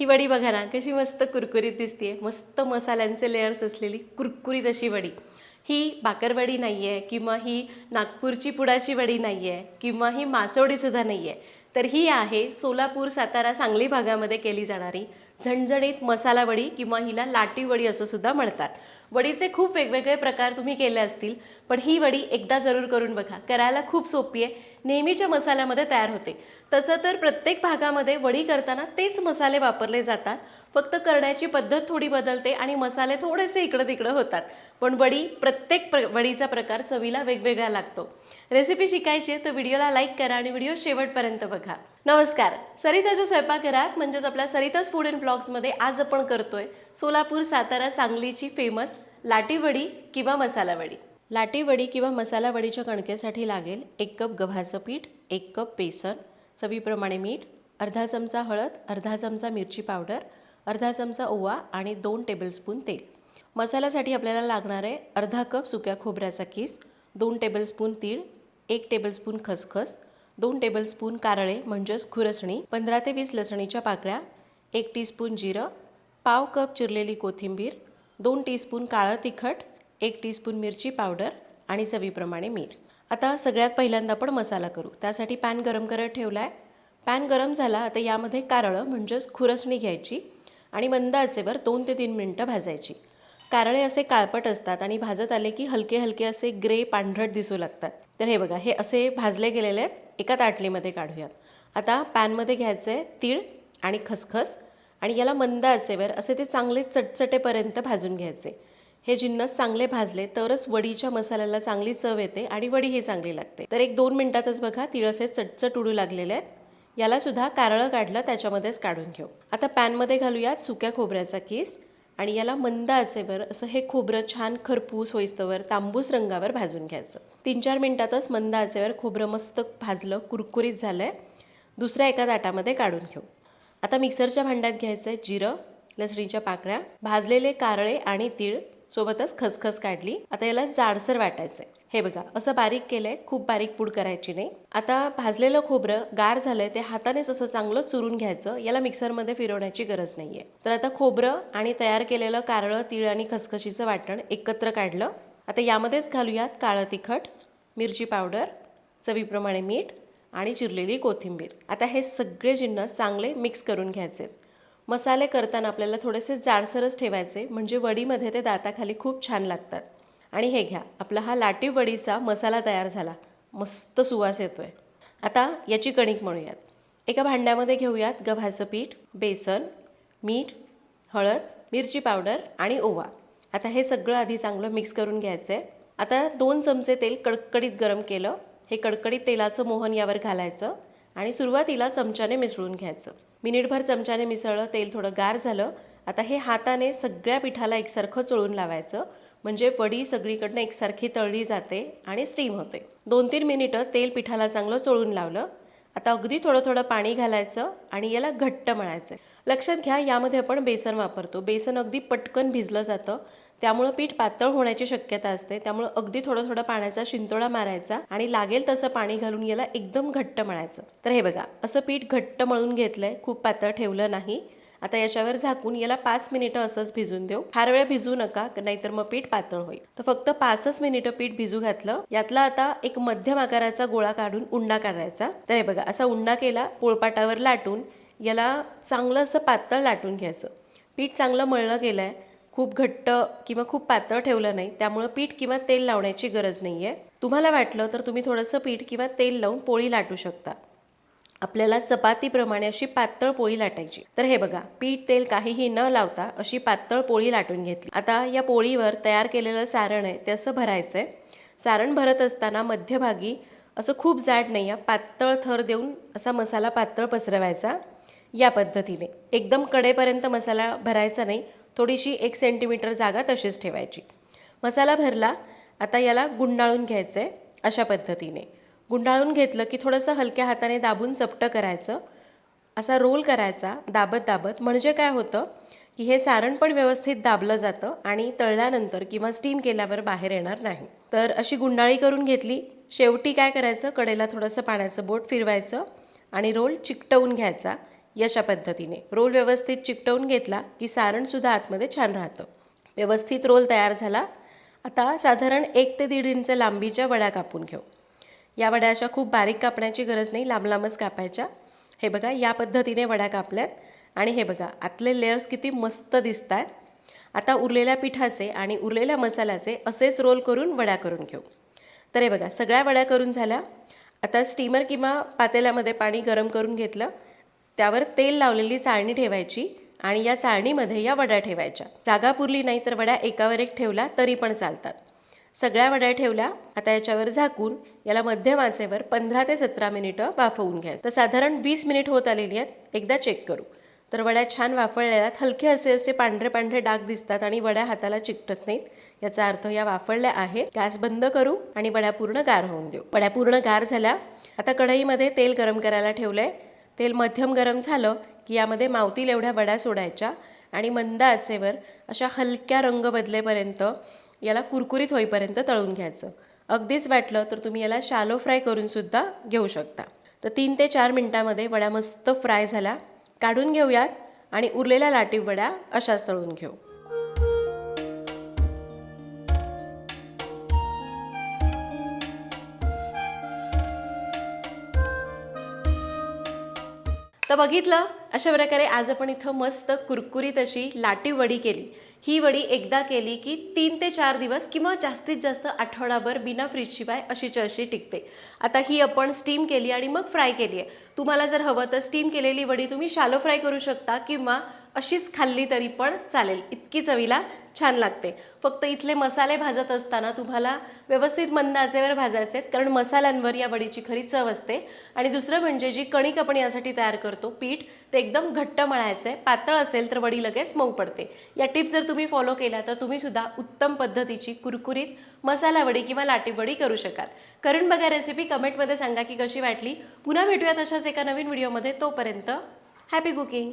ही वडी बघा ना कशी मस्त कुरकुरीत दिसते मस्त मसाल्यांचे लेअर्स असलेली कुरकुरीत अशी वडी. ही बाकरवडी नाही आहे किंवा ही नागपूरची पुडाची वडी नाही आहे किंवा ही मासवडीसुद्धा नाही आहे तर ही आहे सोलापूर सातारा सांगली भागामध्ये केली जाणारी झणझणीत मसाला वडी किंवा हिला लाटी वडी असं सुद्धा म्हणतात. वडीचे खूप वेगवेगळे प्रकार तुम्ही केले असतील पण ही वडी एकदा जरूर करून बघा. करायला खूप सोपी आहे. नेहमीच्या मसाल्यामध्ये तयार होते. तसं तर प्रत्येक भागामध्ये वडी करताना तेच मसाले वापरले जातात. फक्त करण्याची पद्धत थोडी बदलते आणि मसाले थोडेसे इकडं तिकडं होतात. पण वडी प्रत्येक प्र वडीचा प्रकार चवीला वेगवेगळा लागतो. रेसिपी शिकायची आहे तर व्हिडिओला लाईक करा आणि व्हिडिओ शेवटपर्यंत बघा. नमस्कार. सरिताच्या स्वयंपाकघरात म्हणजेच आपल्या सरिताज फूड अँड ब्लॉग्समध्ये आज आपण करतोय सोलापूर सातारा सांगलीची फेमस लाटीवडी किंवा मसाला वडी किंवा मसाला वडीच्या कणकेसाठी लागेल एक कप गव्हाचं पीठ एक कप बेसन चवीप्रमाणे मीठ अर्धा चमचा हळद अर्धा चमचा मिरची पावडर अर्धा चमचा ओवा आणि दोन टेबलस्पून तेल. मसाल्यासाठी आपल्याला लागणार आहे अर्धा कप सुक्या खोबऱ्याचा किस दोन टेबलस्पून तीळ एक टेबलस्पून खसखस दोन टेबलस्पून कारळे म्हणजेच खुरसणी पंधरा ते वीस लसणीच्या पाकळ्या एक टीस्पून जिरं पाव कप चिरलेली कोथिंबीर दोन टीस्पून काळं तिखट एक टीस्पून मिरची पावडर आणि चवीप्रमाणे मीठ. आता सगळ्यात पहिल्यांदा आपण मसाला करू. त्यासाठी पॅन गरम करत ठेवला आहे पॅन गरम झाला आता यामध्ये कारळं म्हणजेच खुरसणी घ्यायची आणि मंद आचेवर दोन ते तीन मिनटं भाजायची. कारळे असे काळपट असतात आणि भाजत आले की हलके हलके असे ग्रे पांढरट दिसू लागतात. तर हे बघा हे असे भाजले गेलेले आहेत. एका ताटलीमध्ये काढूयात. आता पॅनमध्ये घ्यायचं आहे तीळ आणि खसखस. आणि याला मंद आचेवर असे ते चांगले चटचटेपर्यंत भाजून घ्यायचे. हे जिन्नस चांगले भाजले तरच वडीच्या मसाल्याला चांगली चव येते आणि वडी ही चांगली लागते. तर एक दोन मिनिटातच बघा तिळस हे चटचट उडू लागलेले आहेत. याला सुद्धा कारळं काढलं त्याच्यामध्येच काढून घेऊ. आता पॅनमध्ये घालूयात सुक्या खोबऱ्याचा किस आणि याला मंद आचेवर असं हे खोबरं छान खरपूस होईस्तवर तांबूस रंगावर भाजून घ्यायचं. तीन चार मिनिटातच मंद आचेवर खोबरं मस्त भाजलं कुरकुरीत झालं आहे दुसऱ्या एका ताटामध्ये काढून घेऊ. आता मिक्सरच्या भांड्यात घ्यायचं आहे जिरं लसणीच्या पाकळ्या भाजलेले कारळे आणि तीळ सोबतच खसखस काढली. आता याला जाडसर वाटायचं आहे. हे बघा असं बारीक केलंय खूप बारीक पूड करायची नाही. आता भाजलेलं खोबरं गार झालंय ते हातानेच असं चांगलं चुरून घ्यायचं. याला मिक्सरमध्ये फिरवण्याची गरज नाहीये. तर आता खोबरं आणि तयार केलेलं कारळं तीळ आणि खसखशीचं वाटण एकत्र काढलं. आता यामध्येच घालूयात काळं तिखट मिरची पावडर चवीप्रमाणे मीठ आणि चिरलेली कोथिंबीर. आता हे सगळे जिन्नस चांगले मिक्स करून घ्यायचे. मसाले करताना आपल्याला थोडेसे जाडसरच ठेवायचे म्हणजे वडीमध्ये ते दाताखाली खूप छान लागतात. आणि हे घ्या आपला हा लाटीव वडीचा मसाला तयार झाला. मस्त सुवास येतो आहे आता याची कणिक म्हणूयात एका भांड्यामध्ये घेऊयात गव्हाचं पीठ बेसन मीठ हळद मिरची पावडर आणि ओवा. आता हे सगळं आधी चांगलं मिक्स करून घ्यायचं आहे आता दोन चमचे तेल कडकडीत गरम केलं. हे कडकडीत तेलाचं मोहन यावर घालायचं आणि सुरुवातीला चमच्याने मिसळून घ्यायचं. मिनिटभर चमच्याने मिसळलं तेल थोडं गार झालं. आता हे हाताने सगळ्या पिठाला एकसारखं चोळून लावायचं. म्हणजे वडी सगळीकडनं एकसारखी तळली जाते आणि स्टीम होते. दोन तीन मिनिटं तेल पिठाला चांगलं चोळून लावलं. आता अगदी थोडं थोडं पाणी घालायचं आणि याला घट्ट मळायचं लक्षात घ्या यामध्ये आपण बेसन वापरतो. बेसन अगदी पटकन भिजलं जातं. त्यामुळं पीठ पातळ होण्याची शक्यता असते. त्यामुळं अगदी थोडं थोडं पाण्याचा शिंतोडा मारायचा आणि लागेल तसं पाणी घालून याला एकदम घट्ट मळायचं तर हे बघा असं पीठ घट्ट मळून घेतलंय खूप पातळ ठेवलं नाही. आता याच्यावर झाकून याला पाच मिनिटं असंच भिजून देऊ. फार वेळ भिजू नका नाहीतर मग पीठ पातळ होईल. तर फक्त पाचच मिनिटं पीठ भिजू घातलं. यातला आता एक मध्यम आकाराचा गोळा काढून उंडा काढायचा. तर हे बघा असा उंडा केला पोळपाटावर लाटून याला चांगलं असं पातळ लाटून घ्यायचं. पीठ चांगलं मळलं गेलं आहे खूप घट्ट किंवा खूप पातळ ठेवलं नाही त्यामुळं पीठ किंवा तेल लावण्याची गरज नाही आहे तुम्हाला वाटलं तर तुम्ही थोडंसं पीठ किंवा तेल लावून पोळी लाटू शकता. आपल्याला चपातीप्रमाणे अशी पातळ पोळी लाटायची. तर हे बघा पीठ तेल काहीही न लावता अशी पातळ पोळी लाटून घेतली. आता या पोळीवर तयार केलेलं सारण आहे ते असं भरायचं आहे सारण भरत असताना मध्यभागी असं खूप जाड नाही आहे पातळ थर देऊन असा मसाला पातळ पसरवायचा या पद्धतीने. एकदम कडेपर्यंत मसाला भरायचा नाही थोडीशी एक सेंटीमीटर जागा तशीच ठेवायची. मसाला भरला आता याला गुंडाळून घ्यायचं आहे अशा पद्धतीने. गुंडाळून घेतलं की थोडंसं हलक्या हाताने दाबून चपटं करायचं. असा रोल करायचा दाबत दाबत. म्हणजे काय होतं की हे सारण पण व्यवस्थित दाबलं जातं आणि तळल्यानंतर किंवा स्टीम केल्यावर बाहेर येणार नाही. तर अशी गुंडाळी करून घेतली. शेवटी काय करायचं? कडेला थोडंसं पाण्याचं बोट फिरवायचं आणि रोल चिकटवून घ्यायचा. यशा पद्धतीने. रोल व्यवस्थित चिकटवून घेतला की सारणसुद्धा आतमध्ये छान राहतं. व्यवस्थित रोल तयार झाला. आता साधारण एक ते दीड इंच लांबीच्या वड्या कापून घेऊ. या वड्या अशा खूप बारीक कापण्याची गरज नाही लांब लांबच कापायच्या. हे बघा या पद्धतीने वड्या कापल्यात. आणि हे बघा आतले लेयर्स किती मस्त दिसत आहेत आता उरलेल्या पिठाचे आणि उरलेल्या मसाल्याचे असेच रोल करून वड्या करून घेऊ. तर हे बघा सगळ्या वड्या करून झाल्या. आता स्टीमर किंवा पातेल्यामध्ये पाणी गरम करून घेतलं. त्यावर तेल लावलेली चाळणी ठेवायची आणि या चाळणीमध्ये या वड्या ठेवायच्या. जागा पुरली नाही तर वड्या एकावर एक ठेवला तरी पण चालतात. सगळ्या वड्या ठेवल्या आता याच्यावर झाकून याला मध्यम आचेवर पंधरा ते सतरा मिनिटं वाफवून घ्या तर साधारण वीस मिनिट होत आलेली आहेत एकदा चेक करू. तर वड्या छान वाफळलेल्या हलके असे असे पांढरे पांढरे डाग दिसतात आणि वड्या हाताला चिकटत नाहीत. याचा अर्थ या वाफळल्या आहेत. गॅस बंद करू आणि वड्या पूर्ण गार होऊन देऊ. वड्या पूर्ण गार झाल्या आता कढईमध्ये तेल गरम करायला ठेवलं आहे तेल मध्यम गरम झालं की यामध्ये मावतील एवढ्या वड्या सोडायच्या आणि मंद आचेवर अशा हलक्या रंग बदलेपर्यंत याला कुरकुरीत होईपर्यंत तळून घ्यायचं. अगदीच वाटलं तर तुम्ही याला शालो फ्राय करूनसुद्धा घेऊ शकता. तर तीन ते चार मिनटामध्ये वड्या मस्त फ्राय झाल्या काढून घेऊयात आणि उरलेल्या लाटीव वड्या अशाच तळून घेऊ. तर बघितलं अशा प्रकारे आज आपण इथं मस्त कुरकुरीत अशी लाटी वडी केली. ही वडी एकदा केली की तीन ते चार दिवस किंवा जास्तीत जास्त आठवडाभर बिना फ्रीजशिवाय अशीच्या अशी टिकते. आता ही आपण स्टीम केली आणि मग फ्राय केली आहे. तुम्हाला जर हवं तर स्टीम केलेली वडी तुम्ही शालो फ्राय करू शकता किंवा अशीच खाल्ली तरी पण चालेल. इतकी चवीला छान लागते. फक्त इथले मसाले भाजत असताना तुम्हाला व्यवस्थित मंद आचेवर भाजायचे आहेत. कारण मसाल्यांवर या वडीची खरी चव असते. आणि दुसरं म्हणजे जी कणिक आपण यासाठी तयार करतो पीठ ते एकदम घट्ट मळायचं. आहे पातळ असेल तर वडी लगेच मऊ पडते. या टिप्स जर तुम्ही फॉलो केल्या तर तुम्ही सुद्धा उत्तम पद्धतीची कुरकुरीत मसाला वडी किंवा लाटीवडी करू शकाल. करून बघा रेसिपी कमेंटमध्ये सांगा की कशी वाटली. पुन्हा भेटूयात अशाच एका नवीन व्हिडिओमध्ये तोपर्यंत हॅपी कुकिंग